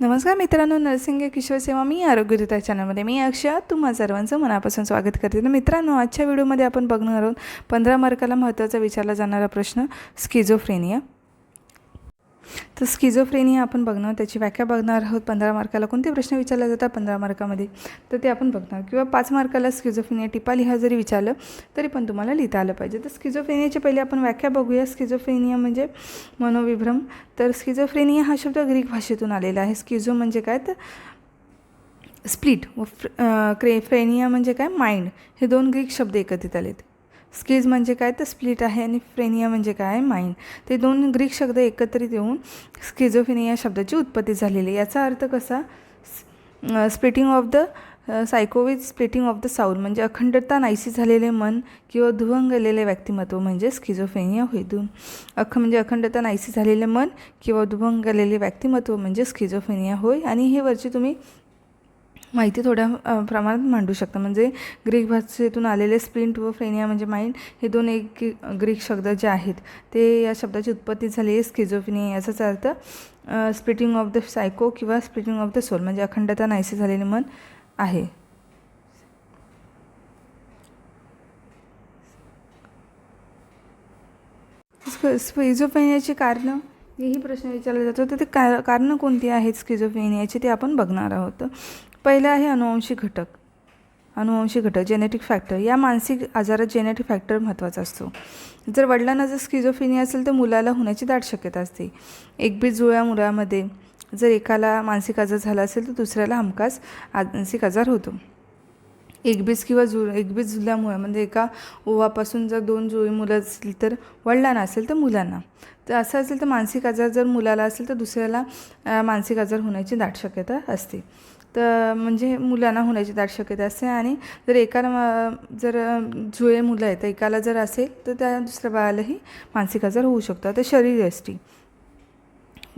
नमस्कार मित्रांनो नरसिंग किशोर सेवा मी आरोग्यरिता चॅनलमध्ये. मी अक्षया तुम्हा सर्वांचं मनापासून स्वागत करते. तर मित्रांनो आजच्या व्हिडिओमध्ये आपण बघणार आहोत पंधरा मार्काला महत्त्वाचा विचारला जाणारा प्रश्न स्किझोफ्रेनिया तर स्किझोफ्रेनिया आपण बघणार त्याची व्याख्या बघणार आहोत. पंधरा मार्काला कोणते प्रश्न विचारले जातात? पंधरा मार्कामध्ये. तर ते आपण बघणार. किंवा पाच मार्काला स्किझोफ्रेनिया टिपा लिहा जरी विचारलं तरी पण तुम्हाला लिहिता आलं पाहिजे. तर स्किझोफ्रेनियाची पहिले आपण व्याख्या बघूया. स्किझोफ्रेनिया म्हणजे मनोविभ्रम. तर स्किझोफ्रेनिया हा शब्द ग्रीक भाषेतून आलेला आहे. स्किझो म्हणजे काय? तर स्प्लिट व फ्रे क्रे फ्रेनिया म्हणजे काय? माइंड हे दोन ग्रीक शब्द एकत्रित आलेत. स्किज म्हणजे काय? तर स्प्लिट आहे आणि फ्रेनिया म्हणजे काय? माइंड. ते दोन ग्रीक शब्द एकत्रित येऊन स्किझोफिनिया शब्दाची उत्पत्ती झालेली याचा अर्थ कसा? Splitting of the psycho with splitting of the soul म्हणजे अखंडता नाहीशी झालेले मन किंवा दुभंगलेले व्यक्तिमत्व म्हणजे स्किझोफेनिया होय. दु अख म्हणजे अखंडता नाहीशी झालेले मन किंवा दुभंगलेले व्यक्तिमत्व म्हणजे स्किझोफेनिया होय. आणि हे वरची तुम्ही माहिती थोड्या प्रमाणात मांडू शकता. म्हणजे ग्रीक भाषेतून आलेले स्प्रिंट व फ्रेनिया म्हणजे माइंड हे दोन एक ग्रीक शब्द जे आहेत ते या शब्दाची उत्पत्ती झाली आहे स्किझोफिनिया याचाच अर्थ स्प्लिटिंग ऑफ द सायको किंवा स्प्लिटिंग ऑफ द सोल म्हणजे अखंडता नाहीसे झालेले मन आहे. स्किझोफेनियाची कारणं? हेही प्रश्न विचारला जातो तर ते का कारणं कोणती आहेत स्किझोफेनियाची ते आपण बघणार आहोत. पहिलं आहे अनुवंशिक घटक. अनुवंशिक घटक जेनेटिक फॅक्टर या मानसिक आजारात जेनेटिक फॅक्टर महत्त्वाचा असतो. जर वडिलांना जर स्किझोफिनिया असेल तर मुलाला होण्याची दाट शक्यता असते. एकबीज जुळ्या मुलामध्ये जर एकाला मानसिक आजार झाला असेल तर दुसऱ्याला हमखास मानसिक आजार होतो. एकबीज किंवा जु एकबीज जुळल्यामुळे म्हणजे एका ओवापासून जर दोन जुळी मुलं असतील तर वडिलांना असेल तर मुलांना. तर असं असेल तर मानसिक आजार जर मुलाला असेल तर दुसऱ्याला मानसिक आजार होण्याची दाट शक्यता असते. तर म्हणजे मुलांना होण्याची दाट शक्यता असते आणि जर एकाला जर जुळे मुलं आहेत तर एकाला जर असेल तर त्या दुसऱ्या बाळालाही मानसिक आजार होऊ शकतो तर शरीरयष्टी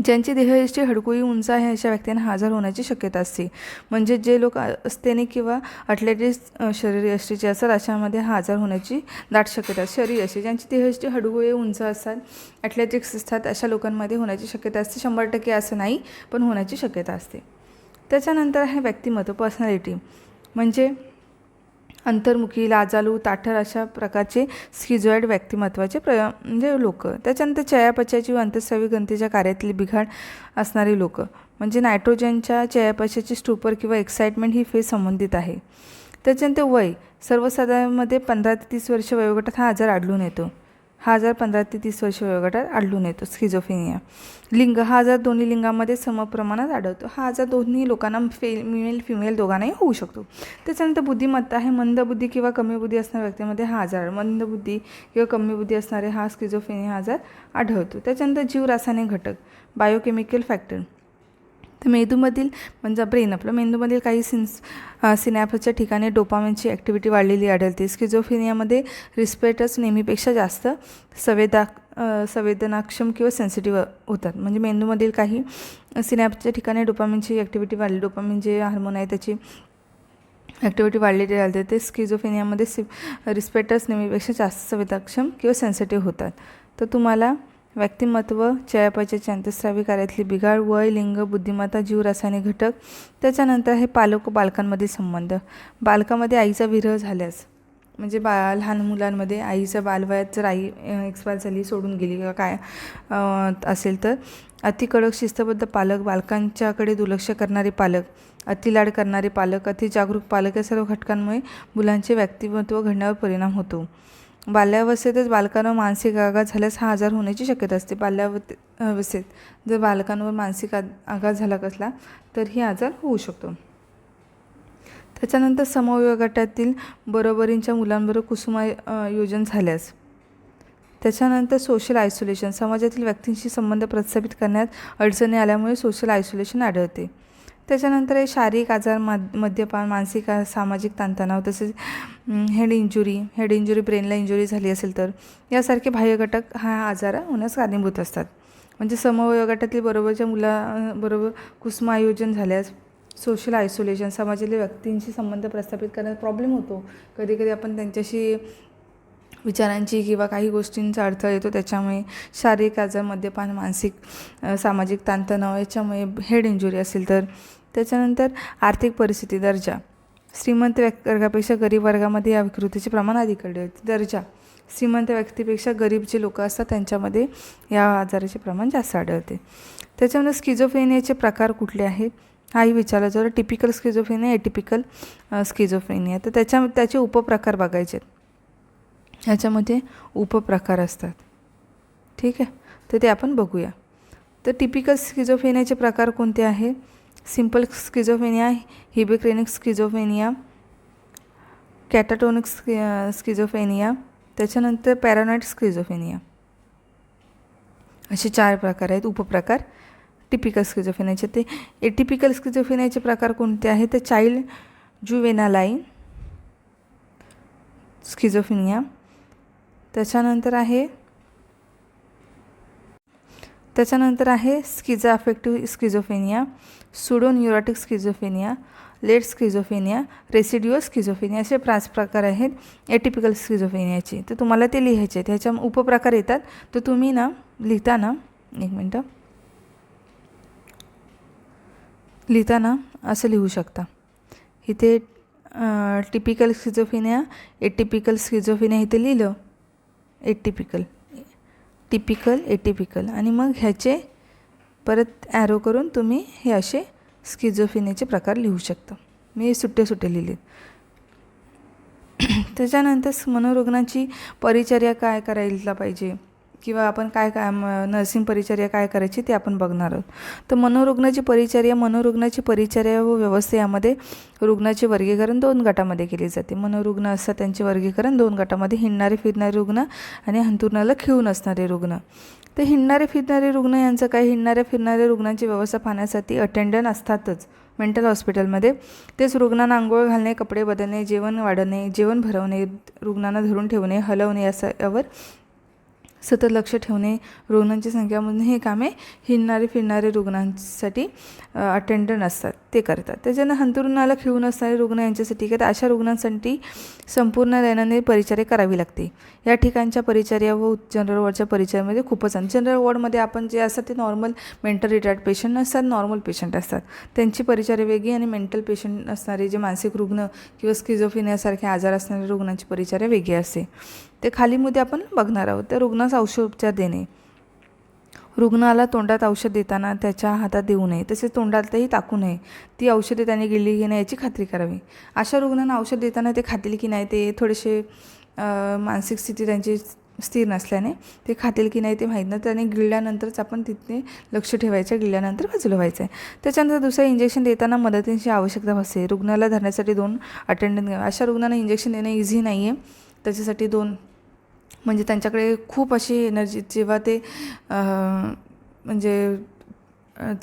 ज्यांची देहयष्टी हडकुळी उंच आहे अशा व्यक्तींना हा आजार होण्याची शक्यता असते. म्हणजे जे लोक असतेने किंवा अटलेटिक्स शरीरयष्टीचे असतात अशामध्ये हा आजार होण्याची दाट शक्यता असते शरीरयष्टी ज्यांची देहयष्टी हडकुळी उंच असतात ॲथलेटिक्स असतात अशा लोकांमध्ये होण्याची शक्यता असते. शंभर टक्के असं नाही पण होण्याची शक्यता असते. त्याच्यानंतर आहे व्यक्तिमत्व पर्सनॅलिटी म्हणजे अंतर्मुखी लाजालू ताठर अशा प्रकारचे स्किझॉइड व्यक्तिमत्वाचे प्र म्हणजे लोक. त्याच्यानंतर चयापचयाची व अंतस्रावी ग्रंथीच्या कार्यातली बिघाड असणारी लोक. म्हणजे नायट्रोजनच्या चयापचयाची स्टूपर किंवा एक्साइटमेंट ही फेज संबंधित आहे. त्याच्यानंतर वय. सर्वसाधारणमध्ये पंधरा ते तीस वर्ष वयोगटात हा आजार आढळून येतो. हा आजार पंधरा ते तीस वर्ष वयोगटात आढळून येतो स्किझोफेनिया लिंग हा आजार दोन्ही लिंगामध्ये समप्रमाणात आढळतो हा आजार दोन्ही लोकांना फे मेल फिमेल दोघांनाही होऊ शकतो. त्याच्यानंतर बुद्धिमत्ता आहे मंदबुद्धी किंवा कमी बुद्धी असणाऱ्या व्यक्तीमध्ये हा आजार मंदबुद्धी किंवा कमी बुद्धी असणारे हा स्किझोफेनिया आजार आढळतो. त्याच्यानंतर जीव रासायनिक घटक बायोकेमिकल फॅक्टर तर मेंदूमधील म्हणजे ब्रेन आपलं मेंदूमधील काही सिन्स सिनॅपच्या ठिकाणी डोपामेनची ॲक्टिव्हिटी वाढलेली आढळते. स्किझोफिनियामध्ये रिस्पेटस नेहमीपेक्षा जास्त संवेदा संवेदनाक्षम किंवा सेन्सिटिव्ह होतात. म्हणजे मेंदूमधील काही सिनॅपच्या ठिकाणी डोपामिनची ॲक्टिव्हिटी वाढली डोपामिन जे हार्मोन आहे त्याची ॲक्टिव्हिटी वाढलेली राहते ते स्किझोफेनियामध्ये सि रिस्पेटस नेहमीपेक्षा जास्त संवेदनाक्षम किंवा सेन्सिटिव्ह होतात. तर तुम्हाला व्यक्तिमत्व चयापचय अंतस्रावी कार्यातली बिघाड वय लिंग बुद्धिमत्ता जीव रासायनिक घटक त्याच्यानंतर हे पालक व बालकांमधील संबंध. बालकामध्ये आईचा विरह झाल्यास म्हणजे बा लहान मुलांमध्ये आईच्या बालवयात जर आई एक्सपायर झाली सोडून गेली किंवा काय असेल तर अति कडक शिस्तबद्ध पालक बालकांच्याकडे दुर्लक्ष करणारे पालक अतिलाड करणारे पालक अति जागरूक पालक या सर्व घटकांमुळे मुलांचे व्यक्तिमत्व घडण्यावर परिणाम होतो. बाल्यावस्थेतच बालकांवर मानसिक आघात झाल्यास हा आजार होण्याची शक्यता असते. बाल्यावस्थे अवस्थेत जर बालकांवर मानसिक आघात झाला कसला तर ही आजार होऊ शकतो. त्याच्यानंतर समवयोगटातील बरोबरींच्या मुलांबरोबर कुसुमा योजन झाल्यास. त्याच्यानंतर सोशल आयसोलेशन समाजातील व्यक्तींशी संबंध प्रस्थापित करण्यात अडचणी आल्यामुळे सोशल आयसोलेशन आढळते. त्याच्यानंतर हे शारीरिक आजार मद मद्यपान मानसिक सामाजिक ताणतणाव तसेच हेड इंजुरी हेड इंजुरी ब्रेनला इंजुरी झाली असेल तर यासारखे बाह्य घटक हा आजार होण्यास कारणीभूत असतात. म्हणजे समवयोगटातील बरोबरच्या मुलाबरोबर कुसुम आयोजन झाल्यास सोशल आयसोलेशन समाजातील व्यक्तींशी संबंध प्रस्थापित करण्यात प्रॉब्लेम होतो. कधी कधी आपण त्यांच्याशी विचारांची किंवा काही गोष्टींचा अडथळा येतो त्याच्यामुळे शारीरिक आजार मद्यपान मानसिक सामाजिक ताणतणाव याच्यामुळे हेड इंजुरी असेल तर त्याच्यानंतर आर्थिक परिस्थिती दर्जा. श्रीमंत व्यक् वर्गापेक्षा गरीब वर्गामध्ये या विकृतीचे प्रमाण अधिक होते दर्जा. श्रीमंत व्यक्तीपेक्षा गरीब जे लोक असतात त्यांच्यामध्ये या आजाराचे प्रमाण जास्त आढळते. त्याच्यामध्ये स्किझोफेनियाचे प्रकार कुठले आहेत? हाही विचारला जर टिपिकल स्किझोफेनिया एटिपिकल स्किझोफेनिया तर त्याच्या त्याचे उपप्रकार बघायचे ह्याच्यामध्ये उपप्रकार असतात. ठीक आहे? तर ते आपण बघूया. तर टिपिकल स्किझोफेनियाचे प्रकार कोणते आहे सिंपल स्किझोफेनिया हिबेक्रेनिक स्किझोफेनिया कॅटाटोनिक स्कि स्किझोफेनिया त्याच्यानंतर पॅरानॉइड स्किझोफेनिया. असे चार प्रकार आहेत उपप्रकार. टिपिकल स्किझोफेनियाचे ते एटिपिकल स्किझोफेनियाचे प्रकार कोणते आहेत? तर चाइल्ड जुवेनालाईन स्किझोफेनिया. त्याच्यानंतर आहे त्याच्यानंतर आहे schizo affective schizophrenia pseudoneurotic schizophrenia late schizophrenia residual schizophrenia असे पाच प्रकार आहेत एटिपिकल स्किझोफेनियाचे तर तुम्हाला ते लिहायचे आहेत. ह्याच्या उपप्रकार येतात. तर तुम्ही ना लिहिताना एक मिनटं. लिहिताना असं लिहू शकता. इथे टिपिकल स्किझोफेनिया एटिपिकल स्किझोफेनिया इथे लिहिलं. एटिपिकल टिपिकल एटिपिकल आणि मग ह्याचे परत ॲरो करून तुम्ही हे असे स्किझोफिनेचे प्रकार लिहू शकता. मी सुट्टे सुट्टे लिहिले. त्याच्यानंतर मनोरुग्णाची परिचर्या काय करायला पाहिजे? किंवा आपण काय काय म- नर्सिंग परिचर्या काय करायची ते आपण बघणार आहोत. तर मनोरुग्णाची परिचर्या मनोरुग्णाची परिचर्या व व्यवस्था यामध्ये रुग्णाचे वर्गीकरण दोन गटामध्ये केले जाते. मनोरुग्ण असतात त्यांचे वर्गीकरण दोन गटामध्ये हिंडणारे फिरणारे रुग्ण आणि हंतुरणाला खिळून असणारे रुग्ण. तर हिंडणारे फिरणारे रुग्ण यांचं काय? हिंडणाऱ्या फिरणाऱ्या रुग्णांची व्यवस्था पाहण्यासाठी अटेंडंट असतातच. मेंटल हॉस्पिटलमध्ये तेच रुग्णांना आंघोळ घालणे कपडे बदलणे जेवण वाढवणे जेवण भरवणे रुग्णांना धरून ठेवणे हलवणे याचा यावर सतत लक्ष ठेवणे रुग्णांची संख्यामधून हे कामे हिंडणारे फिरणारे रुग्णांसाठी अटेंडंट असतात. ते करतात. त्याच्यानं हंतरुणाला खिळून असणारे रुग्ण यांच्यासाठी काय तर अशा रुग्णांसाठी संपूर्ण दैनंदिन परिचर्या करावी लागते. या ठिकाणच्या परिचर्या व जनरल वॉर्डच्या परिचर्यामध्ये खूपच अंतर जनरल वॉर्डमध्ये आपण जे असतात ते नॉर्मल मेंटल रिटायर्ड पेशंट नसतात नॉर्मल पेशंट असतात. त्यांची परिचर्या वेगळी आणि मेंटल पेशंट असणारे जे मानसिक रुग्ण किंवा स्किझोफिनियासारखे आजार असणाऱ्या रुग्णांची परिचर्या वेगळी असते. ते खालीमध्ये आपण बघणार आहोत. त्या रुग्णास औषधोपचार देणे. रुग्णाला तोंडात औषध देताना त्याच्या हातात देऊ नये. तसेच तोंडातही टाकू नये. ती औषधे त्याने गिळली की नाही याची खात्री करावी. अशा रुग्णांना औषध देताना ते खातील की नाही ते थोडेसे मानसिक स्थिती त्यांची स्थिर नसल्याने ते खातील की नाही ते माहीत नाही. त्याने गिळल्यानंतरच आपण तिथे लक्ष ठेवायचं गिळल्यानंतर बाजूला व्हायचं आहे त्याच्यानंतर दुसरं इंजेक्शन देताना मदतींची आवश्यकता भासते. रुग्णाला धरण्यासाठी दोन अटेंडंट घ्यावे अशा रुग्णांना इंजेक्शन देणं इझी नाही आहे त्याच्यासाठी दोन म्हणजे त्यांच्याकडे खूप अशी एनर्जी जेव्हा ते म्हणजे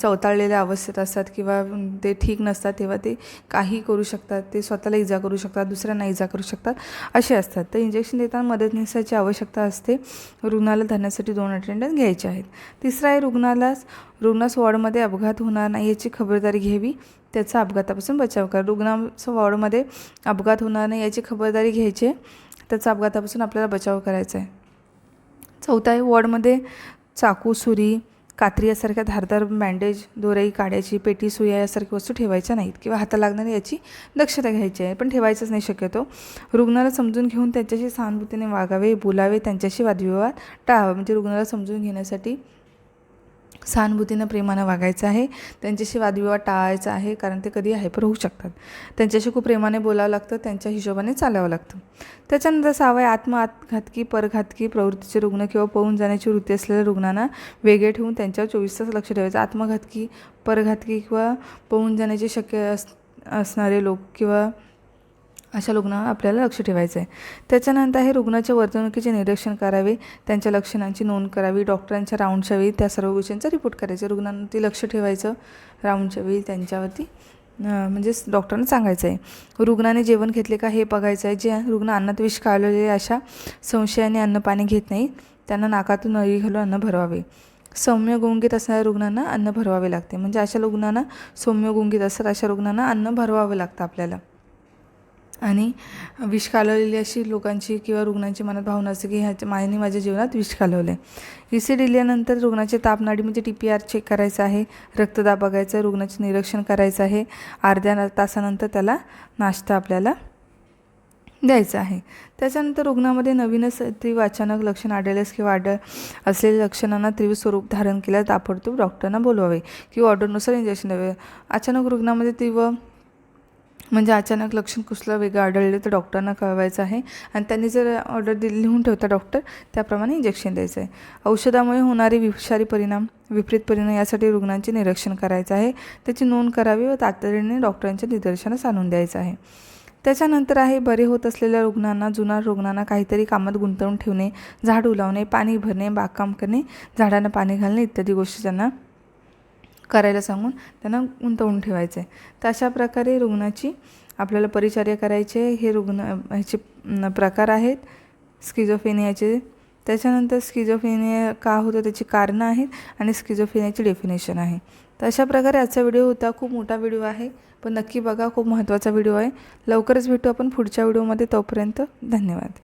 चवताळलेल्या अवस्थेत असतात किंवा ते ठीक नसतात तेव्हा ते काही करू शकतात. ते स्वतःला इजा करू शकतात दुसऱ्यांना इजा करू शकतात. असे असतात. तर इंजेक्शन देताना मदतनीसाची आवश्यकता असते. रुग्णाला धरण्यासाठी दोन अटेंडन्स घ्यायचे आहेत. तिसरा आहे रुग्णालाच रुग्णास वॉर्डमध्ये अपघात होणार नाही याची खबरदारी घ्यावी. त्याचा अपघातापासून बचाव करा. रुग्णाचं वॉर्डमध्ये अपघात होणार नाही याची खबरदारी घ्यायची. आहे त्याचा अपघातापासून आपल्याला बचाव करायचा आहे चौथा आहे वॉर्डमध्ये चाकू सुरी कात्री यासारख्या धारदार बँडेज दोराई काड्याची पेटी सुया यासारख्या वस्तू ठेवायच्या नाहीत किंवा हाता लागणारी याची दक्षता घ्यायची आहे पण ठेवायचंच नाही शक्यतो. रुग्णाला समजून घेऊन त्यांच्याशी सहानुभूतीने वागावे बोलावे त्यांच्याशी वादविवाद टाळावा म्हणजे रुग्णाला समजून घेण्यासाठी सहानुभूतीनं प्रेमानं वागायचं आहे. त्यांच्याशी वादविवाद टाळायचा आहे कारण ते कधी हायपर होऊ शकतात. त्यांच्याशी खूप प्रेमाने बोलावं लागतं त्यांच्या हिशोबाने चालावं लागतं. त्याच्यानंतर सहावं आहे आत्मघातकी परघातकी प्रवृत्तीचे रुग्ण किंवा पळून जाण्याची वृत्ती असलेल्या रुग्णांना वेगळे ठेवून त्यांच्यावर चोवीस तास लक्ष ठेवायचं. आत्मघातकी परघातकी किंवा पळून जाण्याची शक्य अस असणारे लोक किंवा अशा रुग्णावर आपल्याला लक्ष ठेवायचं आहे त्याच्यानंतर आहे रुग्णाच्या वर्तणुकीचे निरीक्षण करावे त्यांच्या लक्षणांची नोंद करावी डॉक्टरांच्या राऊंडच्या वेळी त्या सर्व गोष्टींचा रिपोर्ट करायचा. रुग्णांवरती लक्ष ठेवायचं राऊंडच्या वेळी त्यांच्यावरती म्हणजेच डॉक्टरांना सांगायचं आहे रुग्णाने जेवण घेतले का हे बघायचं आहे जे रुग्ण अन्नात विष काढलेले अशा संशयाने अन्न पाणी घेत नाही त्यांना नाकातून नळी घालून अन्न भरवावे. सौम्य गुंगीत असणाऱ्या रुग्णांना अन्न भरवावे लागते. म्हणजे अशा रुग्णांना सौम्य गुंगीत असतात अशा रुग्णांना अन्न भरवावं लागतं आपल्याला. आणि विष कालवलेली अशी लोकांची किंवा रुग्णांची मनात भावना असते की ह्याच्या मायाने माझ्या जीवनात विष कालवलं आहे ई सी दिल्यानंतर रुग्णाचे तापनाडी म्हणजे टी पी आर चेक करायचं आहे रक्तदाब बघायचं रुग्णाचे निरीक्षण करायचं आहे. अर्ध्या तासानंतर त्याला नाश्ता आपल्याला द्यायचं आहे. त्याच्यानंतर रुग्णामध्ये नवीनच तीव्र अचानक लक्षण आढळल्यास किंवा आढळ असलेल्या लक्षणांना तीव्र स्वरूप धारण केल्यास ताबडतोब डॉक्टरांना बोलवावे किंवा ऑर्डरनुसार इंजेक्शन द्यावे. अचानक रुग्णामध्ये तीव्र म्हणजे अचानक लक्षण कुसलं वेगळं आढळले तर डॉक्टरांना कळवायचं आहे. आणि त्यांनी जर ऑर्डर दिली लिहून ठेवता डॉक्टर त्याप्रमाणे इंजेक्शन द्यायचं आहे औषधामुळे होणारे विषारी परिणाम विपरीत परिणाम यासाठी रुग्णांचे निरीक्षण करायचं आहे. त्याची नोंद करावी व तातडीने डॉक्टरांच्या निदर्शनास आणून द्यायचं आहे. त्याच्यानंतर आहे बरे होत असलेल्या रुग्णांना जुना रुग्णांना काहीतरी कामात गुंतवून ठेवणे झाड उलावणे पाणी भरणे बागकाम करणे झाडांना पाणी घालणे इत्यादी गोष्टी त्यांना करायला सांगून त्यांना गुंतवून ठेवायचं आहे तर अशा प्रकारे रुग्णाची आपल्याला परिचर्या करायचे आहे हे रुग्ण ह्याचे प्रकार आहेत. स्किझोफेनियाचे त्याच्यानंतर स्किझोफेनिया का होतं त्याची कारणं आहेत आणि स्किझोफेनियाची डेफिनेशन आहे. तर अशा प्रकारे आजचा व्हिडिओ होता. खूप मोठा व्हिडिओ आहे पण नक्की बघा. खूप महत्त्वाचा व्हिडिओ आहे. लवकरच भेटू आपण पुढच्या व्हिडिओमध्ये तोपर्यंत धन्यवाद.